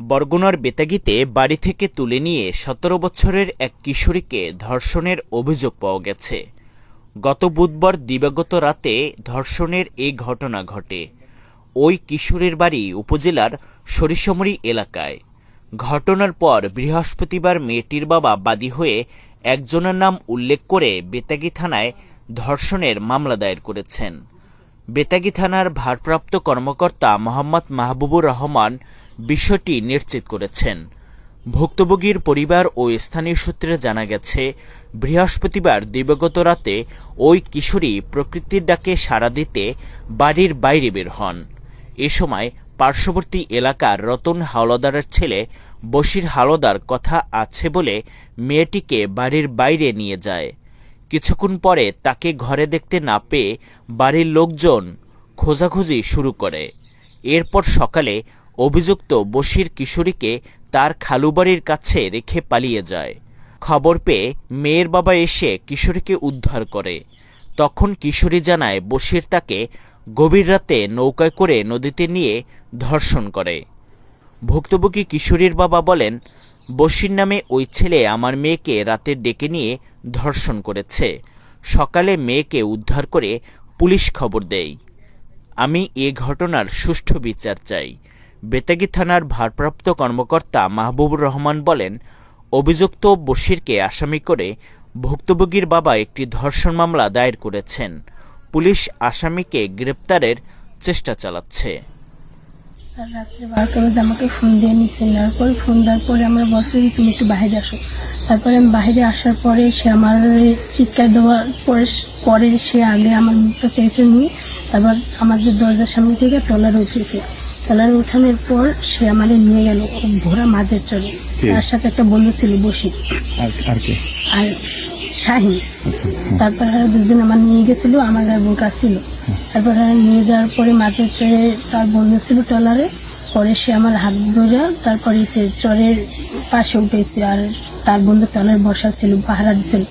বরগুনার বেতাগিতে বাড়ি থেকে তুলে নিয়ে সতেরো বছরের এক কিশোরীকে ধর্ষণের অভিযোগ পাওয়া গেছে। গত বুধবার দিবাগত রাতে ধর্ষণের এই ঘটনা ঘটে। ওই কিশোরের বাড়ি উপজেলার সরিষমরি এলাকায়। ঘটনার পর বৃহস্পতিবার মেয়েটির বাবা বাদী হয়ে একজনের নাম উল্লেখ করে বেতাগী থানায় ধর্ষণের মামলা দায়ের করেছেন। বেতাগী থানার ভারপ্রাপ্ত কর্মকর্তা মোহাম্মদ মাহবুবুর রহমান বিষয়টি নিশ্চিত করেছেন। ভুক্তভোগীর পরিবার ও স্থানীয় সূত্রে জানা গেছে, বৃহস্পতিবার দিবাগত রাতে ওই কিশোরী প্রকৃতির ডাকে সাড়া দিতে বাড়ির বাইরে বের হন। এ সময় পার্শ্ববর্তী এলাকার রতন হাওলাদারের ছেলে বশির হাওলাদার কথা আছে বলে মেয়েটিকে বাড়ির বাইরে নিয়ে যায়। কিছুক্ষণ পরে তাকে ঘরে দেখতে না পেয়ে বাড়ির লোকজন খোঁজাখুঁজি শুরু করে। এরপর সকালে অভিযুক্ত বশির কিশোরীকে তার খালুবাড়ির কাছে রেখে পালিয়ে যায়। খবর পেয়ে মেয়ের বাবা এসে কিশোরীকে উদ্ধার করে। তখন কিশোরী জানায় বশির তাকে গভীর রাতে নৌকায় করে নদীতে নিয়ে ধর্ষণ করে। ভুক্তভোগী কিশোরীর বাবা বলেন, বশির নামে ওই ছেলে আমার মেয়েকে রাতে ডেকে নিয়ে ধর্ষণ করেছে। সকালে মেয়েকে উদ্ধার করে পুলিশ খবর দেয়। আমি এ ঘটনার সুষ্ঠু বিচার চাই। বেতাগী থানার ভারপ্রাপ্ত কর্মকর্তা মাহবুবুর রহমান বলেন, অভিযুক্ত বশিরকে আসামি করে ভুক্তভোগীর বাবা একটি ধর্ষণ মামলা দায়ের করেছেন। পুলিশ আসামিকে গ্রেপ্তারের চেষ্টা চালাচ্ছে। রাত্রে বারোটা বাজে আমাকে ফোন দিয়ে নিচ্ছে নেওয়ার পরে ফোন দেওয়ার পরে আমরা বলছি তুমি একটু বাইরে আসো। তারপরে আমি বাইরে আসার পরে সে আমার চিৎকার দেওয়ার পরে পরে সে আগে আমার মুখটা চেয়েছে নিয়ে তারপর আমাদের দরজার সামনে থেকে টলারে উঠেছে টলারে উঠানোর পর সে আমাদের নিয়ে গেল ঘোড়া মাঝের চলে তার সাথে একটা বন্ধু ছিল বসি আর কি? আর শাহিন। তারপর আর দুজন আমার নিয়ে গেছিল আমার গায়ে বোকা ছিল। তারপর নিয়ে যাওয়ার পরে মাঠে চড়ে তার বন্ধু ছিল ট্রলারে। পরে সে আমার হাত ধরে তারপরে সে চরের পাশে উঠেছে আর তার বন্ধু ট্রলারে বসা ছিল পাহারা দিছিল।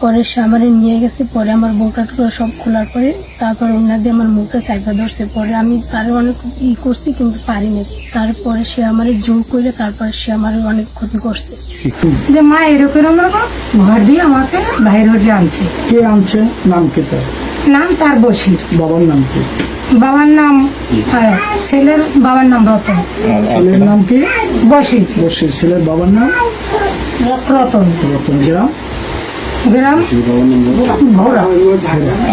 পরে সে আমার নিয়ে গেছে পরে আমার বোকা টোকা সব খোলার পরে তারপর ওনার দিয়ে আমার মুখে চাইপা ধরছে। পরে আমি তার অনেক ই করছি কিন্তু পারিনি। তারপরে সে আমার জোর করে তারপরে সে আমার অনেক ক্ষতি করছে। যে মা এরকম ঘর দিয়ে আমাকে বাইরে হয়ে আনছে। কে আনছে? নাম কি তার? নাম তার বসির বাবার নাম কি? বাবার নাম হ্যাঁ, ছেলের বাবার নাম রতন। ছেলের নাম কি? বসির বসির ছেলের বাবার নাম? রতন। রতন গ্রাম গ্রাম ভোরা।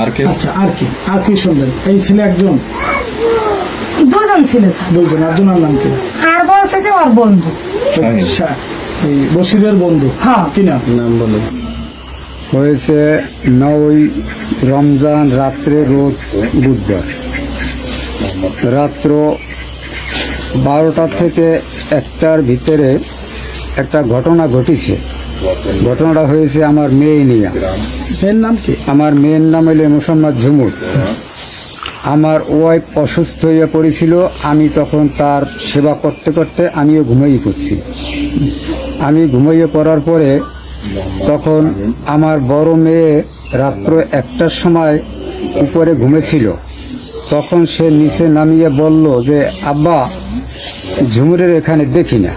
আর কে? আচ্ছা আর কি? আর কি শুনলেন এই ছেলে একজন? দুজন ছিল স্যার। দুইজন একজনের নাম কি? আর বলছে যে ওর বন্ধু। এই বসিরের বন্ধু। হ্যাঁ। কি নাম? নাম বলো। হয়েছে নয় রমজান রাত্রে রোজ বুধবার। রাত্র বারোটা থেকে একটার ভিতরে একটা ঘটনা ঘটেছে। ঘটনাটা হয়েছে আমার মেয়ে নিয়ে। মেয়ের নাম কি? আমার মেয়ের নাম হইলে মোসাম্মদ ঝুমুর। আমার ওয়াইফ অসুস্থ হয়ে পড়েছিল আমি তখন তার সেবা করতে করতে আমিও ঘুমাইয়ে পড়ছি। আমি ঘুমাইয়ে পড়ার পরে তখন আমার বড় মেয়ে রাত্র একটার সময় উপরে ঘুমেছিল। তখন সে নিচে নামিয়ে বলল যে আব্বা ঝুমুরের এখানে দেখি না।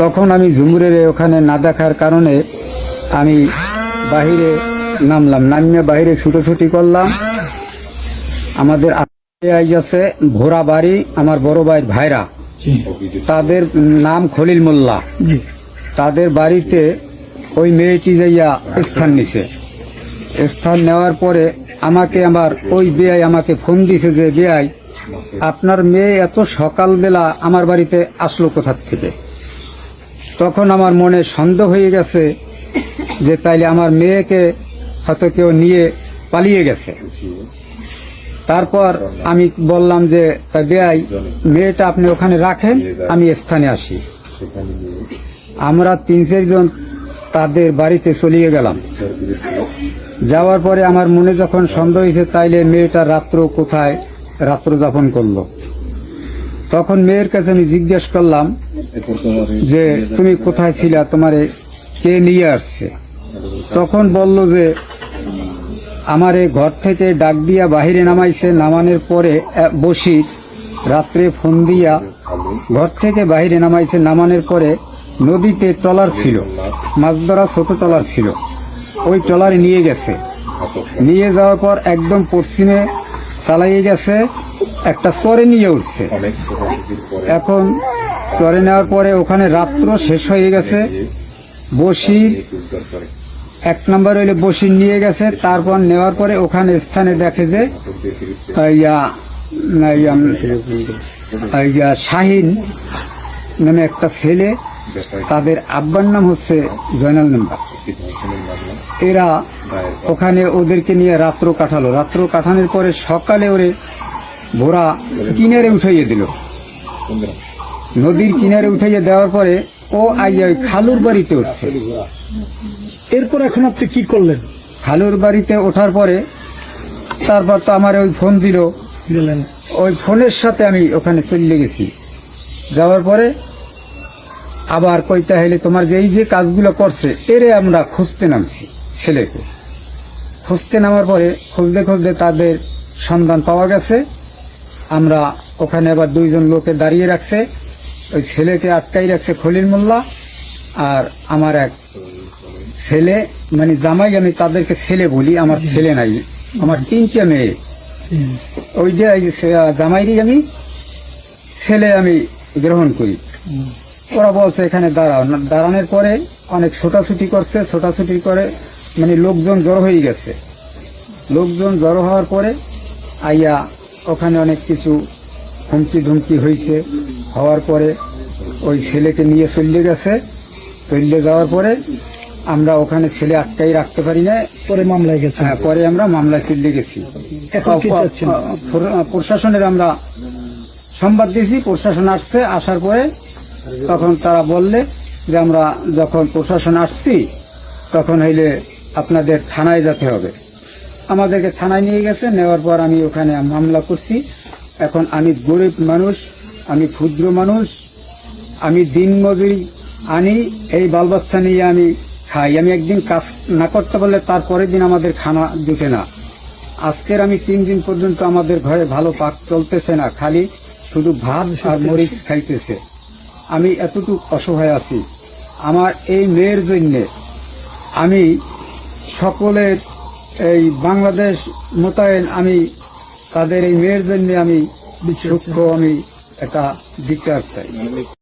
তখন আমি ঝুমুরের ওখানে না দেখার কারণে আমি বাহিরে নামলাম। নামিয়ে বাইরে ছুটোছুটি করলাম। আমাদের আছে ভোরা বাড়ি আমার বড় ভাইয়ের ভাইরা। তাদের নাম খলিল মোল্লা। তাদের বাড়িতে ওই মেয়েটি যাইয়া স্থান নিছে। স্থান নেওয়ার পরে আমাকে আমার ওই বেয়াই আমাকে ফোন দিছে যে বেয়াই আপনার মেয়ে এত সকালবেলা আমার বাড়িতে আসলো কোথার থেকে? তখন আমার মনে সন্দেহ হয়ে গেছে যে তাইলে আমার মেয়েকে হয়তো কেউ নিয়ে পালিয়ে গেছে। তারপর আমি বললাম যে, তা বেয়াই, মেয়েটা আপনি ওখানে রাখেন, আমি স্থানে আসি। আমরা তিন চারজন তাদের বাড়িতে চলিয়ে গেলাম। যাওয়ার পরে আমার মনে যখন সন্দেহ হয়েছে, তাইলে মেয়েটা রাত্র কোথায় রাত্র যাপন করল? তখন মেয়ের কাছে আমি জিজ্ঞেস করলাম যে তুমি কোথায় ছিলা তোমারে কে নিয়ে আসছে? তখন বলল যে আমারে ঘর থেকে ডাক দিয়া বাহিরে নামাইছে। নামানোর পরে আহ, বসি রাত্রে ফোন দিয়া ঘর থেকে বাহিরে নামাইছে। নামানোর পরে নদীতে ট্রলার ছিল মাছ ধরা ছোট ট্রলার ছিল। ওই ট্রলারে নিয়ে গেছে। নিয়ে যাওয়ার পর একদম পশ্চিমে চালাইয়ে গেছে একটা চরে নিয়ে উঠছে। এখন চরে নেওয়ার পরে ওখানে রাত্র শেষ হয়ে গেছে। বসির এক নম্বর হইলে বসির নিয়ে গেছে, তারপর নেওয়ার পরে ওখানে স্থানে দেখে যে শাহিন নামে একটা ছেলে, তাদের আব্বার নাম হচ্ছে জয়নাল নাম্বার। এরা ওখানে ওদেরকে নিয়ে রাত্র কাটালো। রাত্র কাটানোর পরে সকালে ওরে ভোরা কিনারে উঠাইয়ে দিল। নদীর কিনারে উঠাইয়ে দেওয়ার পরে ও আইয়া ওই খালুর বাড়িতে উঠছে। এরপর এখন আপনি কি করলেন? খালুর বাড়িতে ওঠার পরে তারপর তো আমার ওই ফোন দিল। ওই ফোনের সাথে আমি ওখানে চলে গেছি। যাওয়ার পরে আবার কইতে হইলে তোমার যে এই যে কাজগুলো করছে এরে আমরা খুঁজতে নামছি ছেলেকে। খুঁজতে নামার পরে খুঁজতে খুঁজতে তাদের সন্ধান পাওয়া গেছে। আমরা ওখানে আবার দুইজন লোকে দাঁড়িয়ে রাখছে। ওই ছেলেকে আটকাই রাখছে খলিল মোল্লা আর আমার এক ছেলে মানে জামাই আমি তাদেরকে ছেলে বলি, আমার ছেলে নাই। আমার তিনটে মেয়ে। ওই যে জামাইরই আমি ছেলে আমি গ্রহণ করি। ওরা বলছে, এখানে দাঁড়াও। দাঁড়ানোর পরে অনেক ছোটাছুটি করছে, ছোটাছুটি করে মানে লোকজন জড়ো হয়ে গেছে। লোকজন জড়ো হওয়ার পরে আইয়া ওখানে অনেক কিছু হুমকি ধুমকি হয়েছে। হওয়ার পরে ওই ছেলেকে নিয়ে চলে গেছে। চলে যাওয়ার পরে আমরা ওখানে ছেলে আটকাই রাখতে পারি না। পরে মামলায় গেছেন হ্যাঁ, পরে আমরা মামলায় চলে গেছি। প্রশাসনের আমরা সংবাদ দিয়েছি। প্রশাসন আসছে আসার পরে তখন তারা বললে যে আমরা যখন প্রশাসন আসছি তখন হইলে আপনাদের থানায় যেতে হবে। আমাদেরকে থানায় নিয়ে গেছে। নেওয়ার পর আমি ওখানে মামলা করছি। এখন আমি গরিব মানুষ, আমি ক্ষুদ্র মানুষ, আমি দিন মজুরি আনি, এই বাল বাচ্চা নিয়ে আমি খাই। আমি একদিন কাজ না করতে পারলে তারপরের দিন আমাদের খানা জুটে না। আজকের আমি তিন দিন পর্যন্ত আমাদের ঘরে ভালো পাক চলতেছে না, খালি শুধু ভাত আর মরিচ খাইতেছে। আমি এতটুকু অসহায় আছি। আমার এই মেয়ের জন্যে আমি সকলের এই বাংলাদেশ মোতায়েন আমি তাদের এই মেয়ের জন্য আমি সূক্ষ্ম আমি একটা দিতে চাই